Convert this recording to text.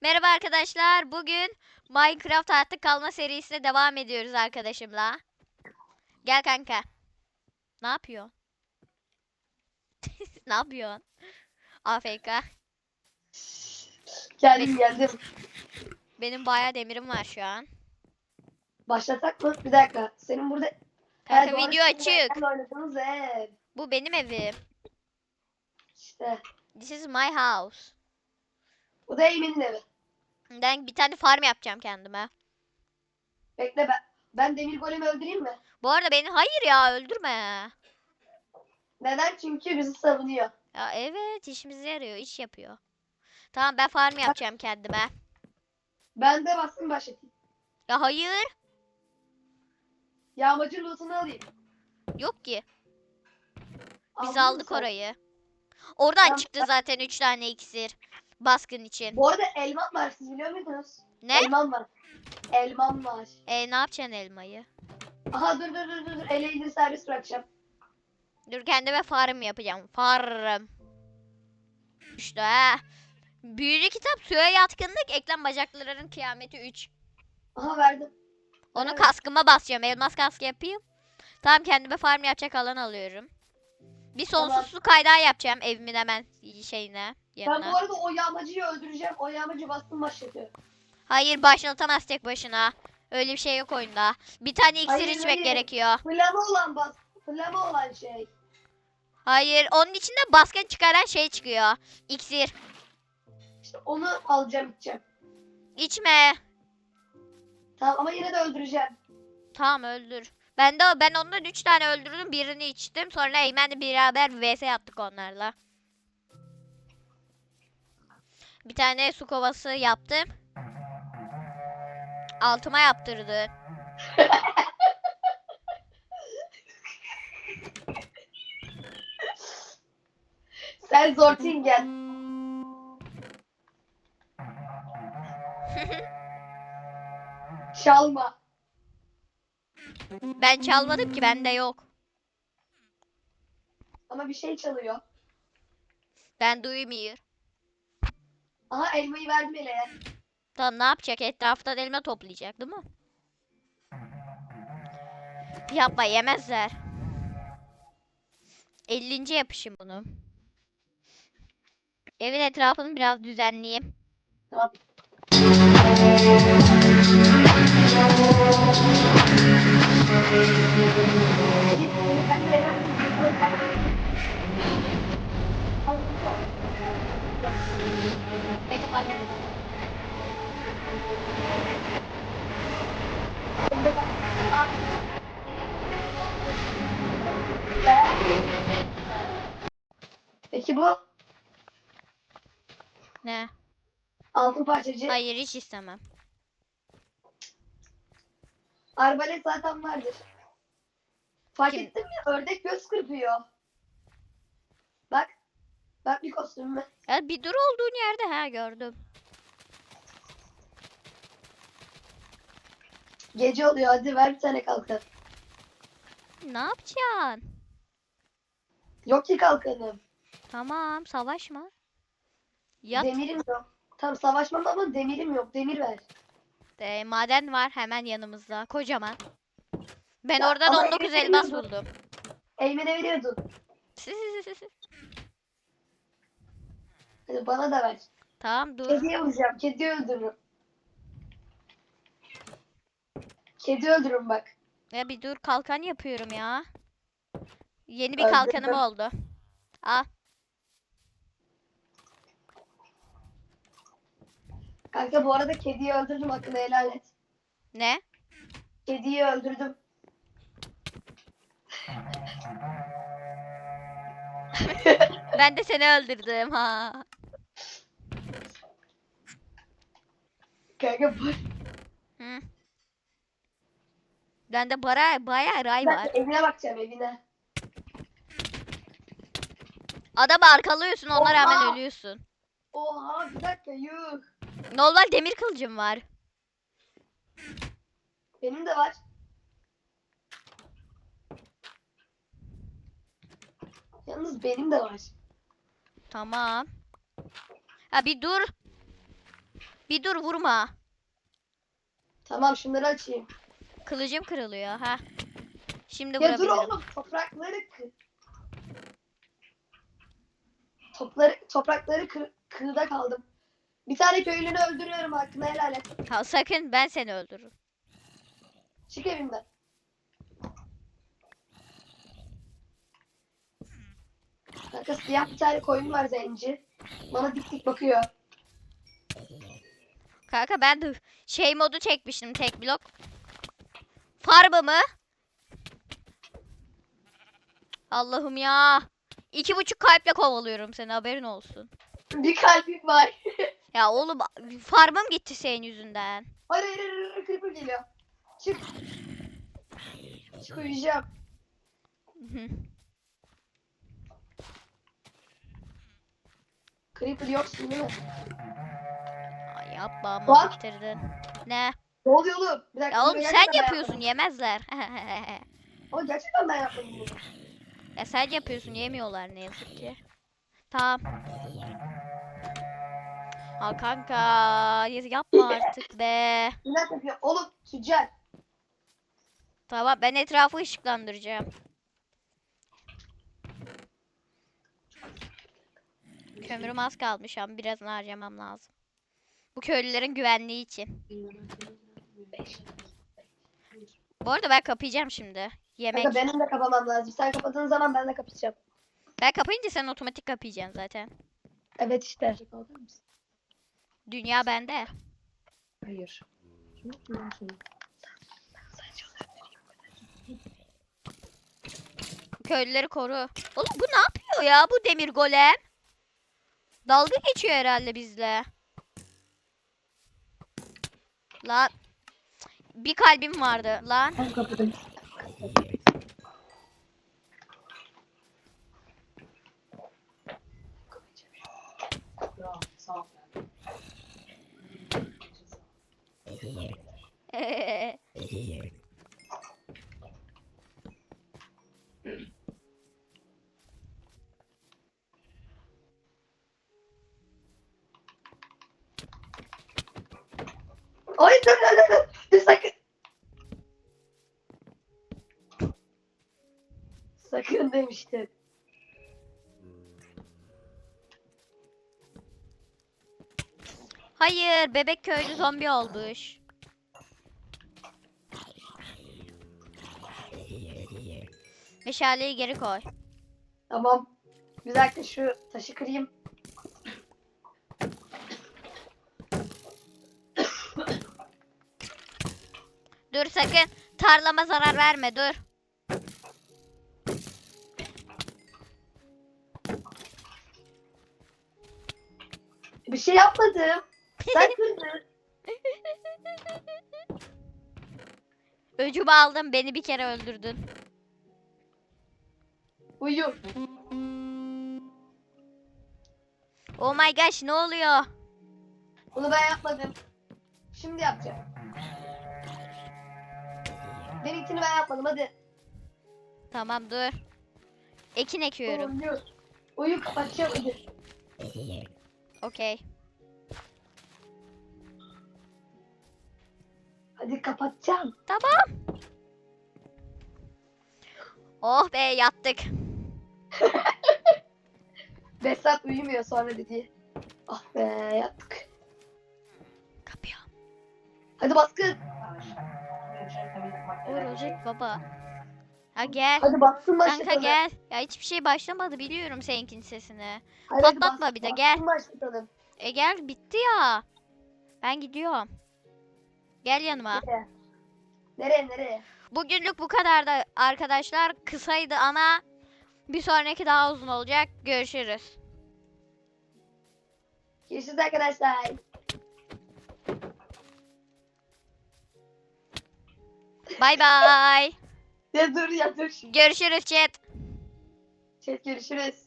Merhaba arkadaşlar. Bugün Minecraft hayatta kalma serisine devam ediyoruz arkadaşımla. Gel kanka. Ne yapıyorsun? ne yapıyorsun? AFK. Geldim geldim. Benim bayağı demirim var şu an. Başlasak mı? Bir dakika. Senin burada... Kanka doğru, video açık. Bu benim evim. İşte. This is my house. Bu da Eymen'in evi. Ben bir tane farm yapacağım kendime. Bekle ben. Ben demir golemi öldüreyim mi? Bu arada beni hayır ya öldürme. Neden? Çünkü bizi savunuyor. Ya evet işimize yarıyor, iş yapıyor. Tamam ben farm yapacağım kendime. Ben de bastım başlatayım. Ya hayır. Yağmacı lootunu alayım. Yok ki. Biz Aldın aldık sen? orayı. Oradan Ben- çıktı zaten 3 tane iksir. Baskın için. Bu arada elmam var. Siz biliyor muydunuz? Ne? Elmam var. Elmam var. E ne yapacaksın elmayı? Aha dur dur dur dur. dur. Ele indir servis bırakacağım. Dur kendime farm yapacağım. Farm. İşte ha. Büyülü kitap suya yatkınlık eklem bacaklarının kıyameti 3. Aha verdim. Onu Evet. kaskıma basacağım. Elmas kask yapayım. Tamam kendime farm yapacak alan alıyorum. Bir Tamam. sonsuz su kaynağı yapacağım evimin hemen şeyine Ben bu arada o yağmacıyı öldüreceğim. O yağmacı bastım başlatıyor. Hayır başlatamaz tek başına. Öyle bir şey yok oyunda. Bir tane iksir Hayır, içmek hayır. gerekiyor. Flama olan bas. Flama olan şey. Hayır onun içinde baskın çıkaran şey çıkıyor. İksir. İşte onu alacağım içeceğim. İçme. Tamam ama yine de öldüreceğim. Tamam öldür. Ben de ben ondan 3 tane öldürdüm. Birini içtim. Sonra Eymen'le beraber vs yaptık onlarla. Bir tane su kovası yaptım. Altıma yaptırdı. Sen Zortingen. Çalma. Ben çalmadım ki bende yok. Ama bir şey çalıyor. Ben duymuyor. Aha elmayı verdim eleye. Tamam ne yapacak? Etraftan elma toplayacak değil mi? Yapma yemezler. 50. yapışım bunu. Evin etrafını biraz düzenleyeyim. Tamam. Peki bu Ne? altın parçacı Hayır hiç istemem. arbalet zaten vardır. Fark Kim? ettin mi? Ördek göz kırpıyor. Bak. Bir kostümüme. Ya bir dur olduğun yerde ha gördüm. Gece oluyor hadi ver bir tane kalkan. Ne yapacaksın? Yok ki kalkanım. Tamam savaşma. Yat. Demirim yok. Tam savaşmam ama demirim yok. Demir ver. E, maden var hemen yanımızda. Kocaman. Ben Ya, oradan ama 19 emin elmas değilim. buldum. Eymen'e veriyordun. Hadi bana da ver. tamam dur. Kediye vuracağım. Kedi öldürürüm. Kedi öldürürüm bak. Ya bir dur kalkan yapıyorum ya. Yeni bir Öldürdüm. kalkanım oldu. Al. Kanka bu arada kediyi öldürdüm. Hakkını helal et. Ne? Kediyi öldürdüm. Ben de seni öldürdüm ha. Kanka bu. Hı. Bende bara bayağı ray Ben var. evine bakacağım evine. Adamı arkalıyorsun ona rağmen Oha! ölüyorsun. Oha bir dakika yuh. Normal demir kılıcım var. Benim de var. Yalnız benim de var. Tamam. Ha bir dur. Bir dur vurma. Tamam şunları açayım. Kılıcım kırılıyor ha. Şimdi Ya dur vurabilirim. oğlum toprakları kır. Topları, toprakları kır, kırda kaldım. Bir tane köylünü öldürüyorum hakkını helal et. Ha, sakın ben seni öldürürüm. Çık evimden. Kanka siyah bir tane koyun var zenci. Bana dik dik bakıyor. Kanka ben de şey modu çekmiştim tek blok. Farmımı. Allah'ım ya. İki buçuk kalple kovalıyorum seni haberin olsun. Bir kalbim var. Ya oğlum farmım gitti senin yüzünden. Hayır hayır hayır, hayır creeper geliyor. Çık. Çık uyuyacağım. Creeper yoksun değil mi? Yapma ama Lan. bitirdin. Ne? Ne oluyor oğlum? Bir dakika. Ya oğlum sen ben yapıyorsun yapmadım. yemezler. Ama gerçekten ben yapmadım bunu. ya sen yapıyorsun yemiyorlar ne yazık ki. Tamam. Ha kanka yapma artık be. Minnet yapıyor. Oğlum tüccar. Tamam ben etrafı ışıklandıracağım. Kömürüm az kalmış ama birazını harcamam lazım. Bu köylülerin güvenliği için. Bu arada ben kapayacağım şimdi. Yemek. Kanka benim de kapamam lazım. Sen kapadığın zaman ben de kapatacağım. Ben kapayınca sen otomatik kapayacaksın zaten. Evet işte. Dünya bende. Hayır. Köylüleri koru. Oğlum bu ne yapıyor ya bu demir golem? Dalga geçiyor herhalde bizle. Lan. Bir kalbim vardı lan. Ben kapadım. Ya, dur dur dur dur. Sakın. Sakın demiştim. Hayır bebek köylü zombi olmuş. Meşaleyi geri koy. Tamam. Bir dakika şu taşı kırayım. Dur sakın tarlama zarar verme dur. Bir şey yapmadım. Sen kırdın. Öcümü aldım beni bir kere öldürdün. Uyu. Oh my gosh ne oluyor? Bunu ben yapmadım. Şimdi yapacağım. Benimkini ben yapmadım hadi. Tamam dur. Ekin ekiyorum. Uyu. Uyu kapatacağım hadi. Okey. Hadi kapatacağım. Tamam. Oh be yattık. Besat uyumuyor sonra dedi. Ah be yattık. Kapıyor. Hadi baskın. Olacak baba. Ha gel. Hadi baskın Kanka başlatalım. gel. Ya hiçbir şey başlamadı biliyorum seninkinin sesini. Hadi, hadi Patlatma bas- bir de, gel. başlatalım. E gel bitti ya. Ben gidiyorum. Gel yanıma. Nereye? Nereye nereye? Bugünlük bu kadar da arkadaşlar. Kısaydı ama bir sonraki daha uzun olacak. Görüşürüz. Görüşürüz arkadaşlar. Bay bay. Ya dur ya dur. Görüşürüz chat. Chat görüşürüz.